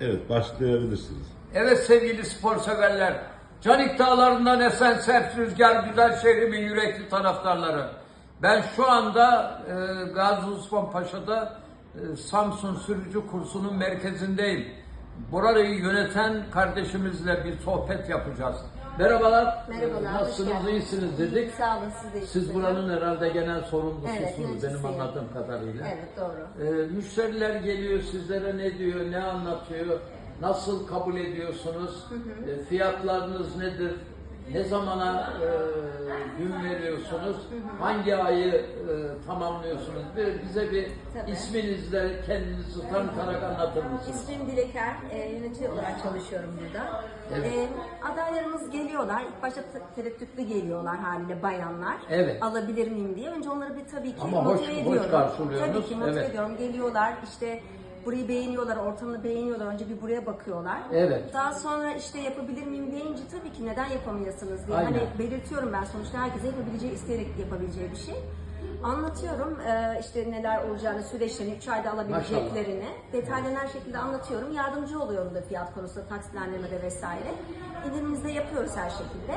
Evet başlayabilirsiniz. Evet sevgili spor severler. Canik Dağları'ndan esen sert rüzgar güzel şehrimin yürekli taraftarları. Ben şu anda e, Gazi Osman Paşa'da e, Samsun Sürücü Kursu'nun merkezindeyim. Burayı yöneten kardeşimizle bir sohbet yapacağız. Merhabalar. Merhabalar, Nasılsınız, iyisiniz dedik. Sağ olun siz de Siz buranın herhalde genel sorumlususunuz Evet, benim yöneticisiyim. anladığım kadarıyla. Evet doğru. Ee, müşteriler geliyor sizlere ne diyor, ne anlatıyor, nasıl kabul ediyorsunuz, Ee, fiyatlarınız nedir, ne zamana e, gün veriyorsunuz, hangi ayı e, tamamlıyorsunuz? Bir, bize bir Tabii. isminizle kendinizi tanıtarak anlatır mısınız? İsmim Dileker, e, yönetici olarak çalışıyorum burada. Evet. E, adaylarımız geliyorlar, ilk başta te- tereddütlü geliyorlar haliyle bayanlar. Evet. Alabilir miyim diye. Önce onları bir tabii ki Ama hoş- motive hoş ediyorum. karşılıyorsunuz, Tabii ki motive evet. ediyorum. Geliyorlar işte burayı beğeniyorlar, ortamını beğeniyorlar. Önce bir buraya bakıyorlar. Evet. Daha sonra işte yapabilir miyim deyince tabii ki neden yapamayasınız diye. Aynen. Hani belirtiyorum ben sonuçta herkese yapabileceği, isteyerek yapabileceği bir şey. Anlatıyorum e, işte neler olacağını, süreçlerini, 3 ayda alabileceklerini. Detaylarını her şekilde anlatıyorum. Yardımcı oluyorum da fiyat konusunda, taksitlendirmede vesaire. İndirimimizde yapıyoruz her şekilde.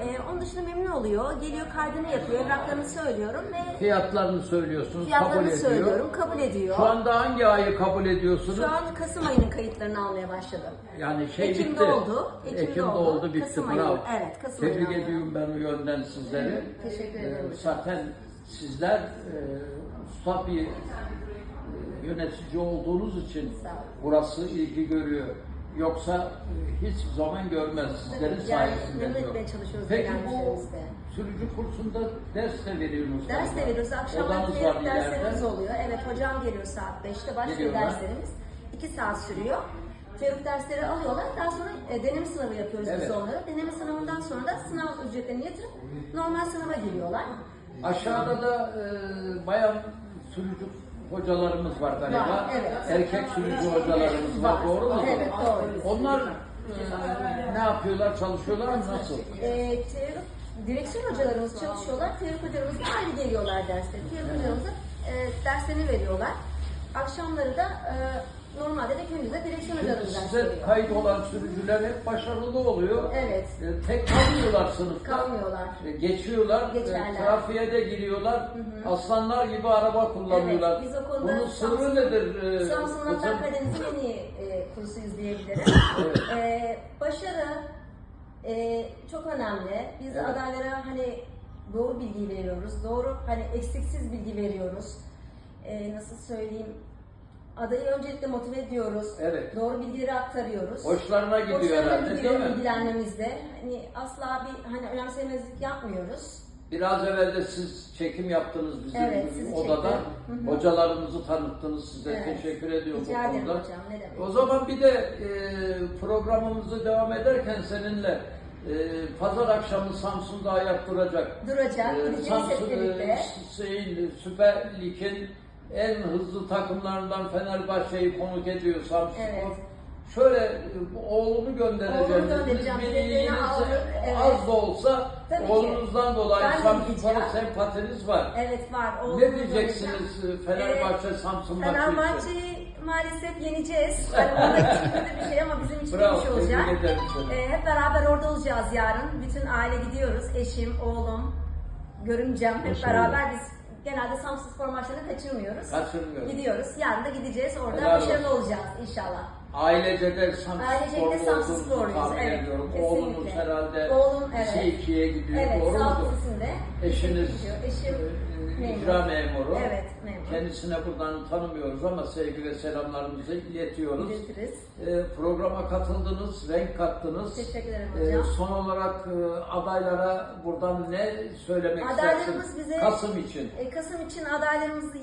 E, onun dışında memnun oluyor. Geliyor kaydını yapıyor, evraklarını söylüyorum ve Fiyatlarını söylüyorsunuz, kabul fiyatlarını ediyor. söylüyorum, kabul ediyor. Şu anda hangi ayı kabul ediyorsunuz? Şu an Kasım ayının kayıtlarını almaya başladım. Yani şey Ekim'de bitti. oldu. Ekim'de oldu. oldu, bitti. Kasım ayı- Bravo. evet, Kasım Tebrik ediyorum ben o yönden sizleri. Teşekkür Ee, ederim. zaten sizler e, usta bir e, yönetici olduğunuz için burası ilgi görüyor. Yoksa e, hiç zaman görmez sizlerin Yani sayesinde. memnun diyor. çalışıyoruz Peki bu sürücü kursunda ders de veriyorsunuz. Ders de veriyoruz. Bir derslerimiz oluyor. Evet hocam geliyor saat 5'te başlıyor derslerimiz. 2 saat sürüyor. Teorik dersleri alıyorlar. Daha sonra e, deneme sınavı yapıyoruz Evet. biz onlara. Deneme sınavından sonra da sınav ücretlerini yatırıp normal sınava giriyorlar. Aşağıda da e, bayan sürücü hocalarımız var galiba. Var, evet. Erkek sürücü hocalarımız var. Doğru mu? Evet doğru. Onlar e, ne yapıyorlar? Çalışıyorlar mı? Nasıl? E, direksiyon hocalarımız çalışıyorlar. Teorik hocalarımız da ayrı geliyorlar derslere. Teorik hocalarımız e, derslerini veriyorlar. Akşamları da e, normalde de gündüzde direksiyon ders Size kayıt olan sürücüler hep başarılı oluyor. Evet. E, tek kalmıyorlar sınıfta. Kalmıyorlar. E, Geçiyorlar, e, Geçerler. trafiğe de giriyorlar, aslanlar gibi araba kullanıyorlar. Evet, biz o konuda Bunun sırrı nedir? e, Samsun? Hatta Karadeniz'in en iyi e, kursuyuz diyebilirim. e, başarı e, çok önemli. Biz Evet. adaylara hani doğru bilgi veriyoruz. Doğru hani eksiksiz bilgi veriyoruz. E, nasıl söyleyeyim? Adayı öncelikle motive ediyoruz. Evet. Doğru bilgileri aktarıyoruz. Hoşlarına gidiyor Hoşlarına herhalde gidiyor değil mi? bilgilenmemizde. Hani asla bir hani önemsemezlik yapmıyoruz. Biraz evvel de siz çekim yaptınız bizim Evet, sizi odada. çektim. Hocalarımızı tanıttınız size. Evet. Teşekkür ediyorum Rica bu ederim konuda. hocam, ne demek. O zaman bir de e, programımızı devam ederken seninle e, pazar akşamı Samsun'da ayak duracak. Duracak. E, Gideceğiz hep birlikte. e, şeyin, Süper Lig'in en hızlı takımlarından Fenerbahçe'yi konuk ediyor Samsun. Evet. Şöyle e, bu oğlumu göndereceğim. Göndereceğim. Bir iyiliğiniz. Evet. az da olsa Tabii ki. oğlunuzdan dolayı Ben de Samsun'a sempatiniz var. Evet var. Ne Oğlumuzu diyeceksiniz alacağım. Fenerbahçe Ee, Samsun maçı? Fenerbahçe'yi maalesef yeneceğiz. Buradaki kötü bir şey ama bizim için Bravo, bir şey olacak. Ee, hep beraber orada olacağız yarın. Bütün aile gidiyoruz. Eşim, oğlum, görümcem hep beraber biz genelde Samsun spor maçlarını kaçırmıyoruz. Kaçırmıyoruz. Gidiyoruz. Yarın da gideceğiz. Orada Helal başarılı olsun. olacağız inşallah. Ailece de Ailecek de Samsun sporluyuz, evet, kesinlikle. Oğlunuz herhalde Oğlum, evet. lise 2'ye gidiyor. Evet, Doğru ofisinde. Eşiniz gidiyor. Eşim e, memur. icra memuru. Evet, memur. Kendisine buradan tanımıyoruz ama sevgi ve selamlarımızı iletiyoruz. İletiriz. E, programa katıldınız, renk kattınız. Teşekkür ederim E, hocam. son olarak e, adaylara buradan ne söylemek Adaylarımız istersiniz? bize Kasım için. E, Kasım için adaylarımızı